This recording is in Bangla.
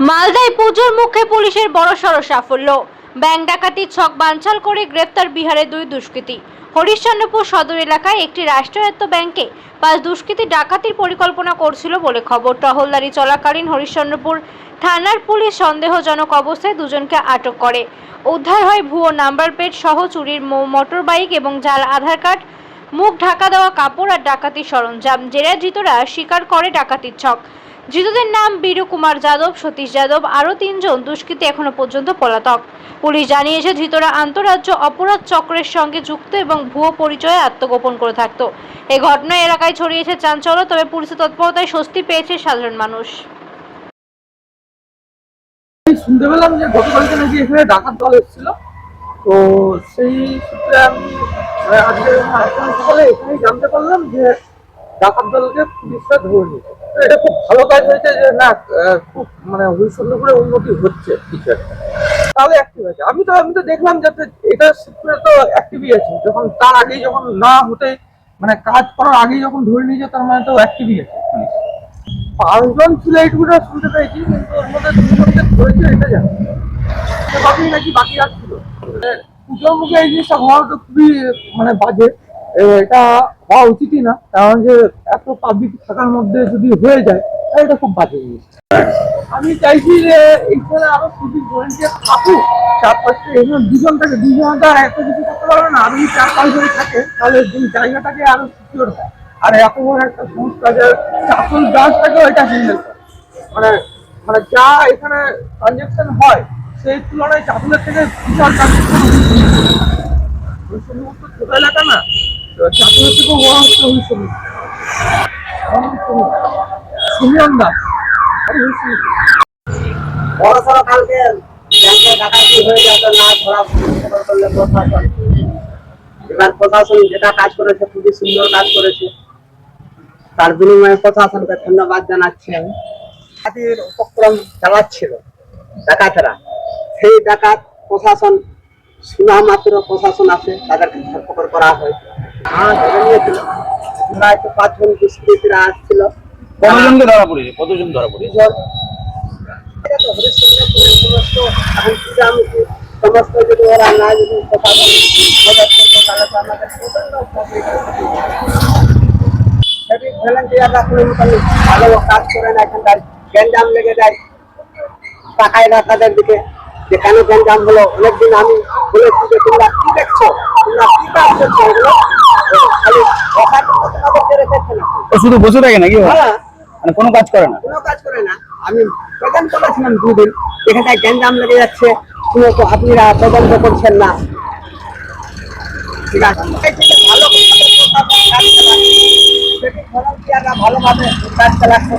মালদায় পুজোর মুখে পুলিশের বড়সড় সাফল্য। ব্যাংক ডাকাতির ছক বানচাল করে গ্রেপ্তার বিহারের দুই দুষ্কৃতী। হরিশ্চন্দ্রপুর সদর এলাকায় একটি রাষ্ট্রায়ত্ত ব্যাংকে পাঁচ দুষ্কৃতী ডাকাতির পরিকল্পনা করছিল বলে খবর। টহলদারি চলাকালীন হরিশ্চন্দ্রপুর থানার পুলিশ সন্দেহজনক অবস্থায় দুজনকে আটক করে। উদ্ধার হয় ভুয়ো নাম্বার প্লেট সহ চুরির মোটর বাইক এবং জাল আধার কার্ড, মুখ ঢাকা দেওয়া কাপড় আর ডাকাতির সরঞ্জাম। জেরা ধৃতরা স্বীকার করে ডাকাতির ছক। ধৃতদের নাম বীরু কুমার যাদব, সতীশ যাদব, আরও তিনজন দুষ্কৃতী এখনও পর্যন্ত পলাতক। পুলিশ জানিয়েছে, ধৃতরা আন্তরাজ্য অপরাধ চক্রের সঙ্গে যুক্ত এবং ভুয়ো পরিচয়ে আত্মগোপন করে থাকতো। এই ঘটনায় এলাকায় ছড়িয়েছে চাঞ্চল্য, তবে পুলিশের তৎপরতায় স্বস্তি পেয়েছে সাধারণ মানুষ। শুনতে পেলাম যে গতকালকে নাকি এখানে ডাকাত দল এসেছিল। তো সেই সূত্রে আমি আজকে সকালে জানতে পারলাম যে ডাকাত দলকে পুলিশরা ধরে নিয়েছে। এটা খুব ভালো কাজ হয়েছে যে, না খুব মানে হরিশ্চন্দ্রপুরে উন্নতি হচ্ছে কিছু একটা। তাহলে অ্যাক্টিভ আছে। আমি তো আমি তো দেখলাম যাতে এটা সূত্রে তো অ্যাক্টিভই আছে। যখন তার আগেই যখন না হতে মানে কাজ করার আগেই যখন ধরে নিয়েছে, তার মানে তো অ্যাক্টিভই আছে পাঁচজন ছিল এইটুকুটা শুনতে পেয়েছি, কিন্তু ওর মধ্যে দুজনকে ধরেছে, এটা জানি। বাকি নাকি বাকি আসছিল মানে পুজোর মুখে এই জিনিসটা হওয়া তো খুবই মানে বাজে। এটা হওয়া উচিতই না, কারণ যে এত পাবলিক থাকার মধ্যে যদি হয়ে যায়, তাহলে এটা খুব বাজে জিনিস। আমি চাইছি যে এইখানে আরও পুলিশ ভলেন্টিয়ার থাকুক চার পাঁচটা এখানে দুজন থাকে, দুজন তো এত কিছু করতে পারবে না, আরও যদি চার পাঁচজন থাকে, তাহলে জায়গাটাকে আরও সিকিউর হয়। আর এত বড় একটা সংস্থা যে চাকল ব্রাঞ্চটাকে ওইটা হ্যান্ডেল মানে মানে যা এখানে ট্রানজেকশন হয়, সেই তুলনায় চাকুলের থেকে বিশাল ট্রানজেকশন হরিশ্চন্দ্রপুর তো ছোট এলাকা না থেকেও বড় হচ্ছে ব্যাংকে ডাকাতি হয়ে না প্রশাসন। এবার যেটা কাজ করেছে, খুবই সুন্দর কাজ করেছে। তার বিনিময়ে প্রশাসনকে ধন্যবাদ জানাচ্ছি আমি। উপক্রম চালাচ্ছিল ডাকাতেরা। সেই ডাকাত প্রশাসন শোনা মাত্র প্রশাসন আছে, তাদেরকে ধরপকড় করা হয় পাঁচজন দুষ্কৃতীরা আসছিল কতজনকে ধরা পড়েছে? কতজন ধরা পড়েছে? সমস্ত যদি ওরা না যদি ভলেন্টিয়াররা কোনো মতন ভালো কাজ করে না এখানকার গ্যাঞ্জাম লেগে যায়। তাকায় না তাদের দিকে। যে কেন গ্যাঞ্জাম হলো? অনেকদিন আমি বলেছি যে তোমরা কি দেখছ? তোমরা কি কাজ করছ এগুলো? ও শুধু বসে থাকে নাকি হ্যাঁ। মানে কোনো কাজ করে না? কোনো কাজ করে না। আমি প্রেজেন্ট করেছিলাম দুদিন। এখানটায় গ্যাঞ্জাম লেগে যাচ্ছে। কোনো আপনারা তদন্ত করছেন না। ঠিক আছে। ভালো ভালোভাবে কাজ চালাচ্ছে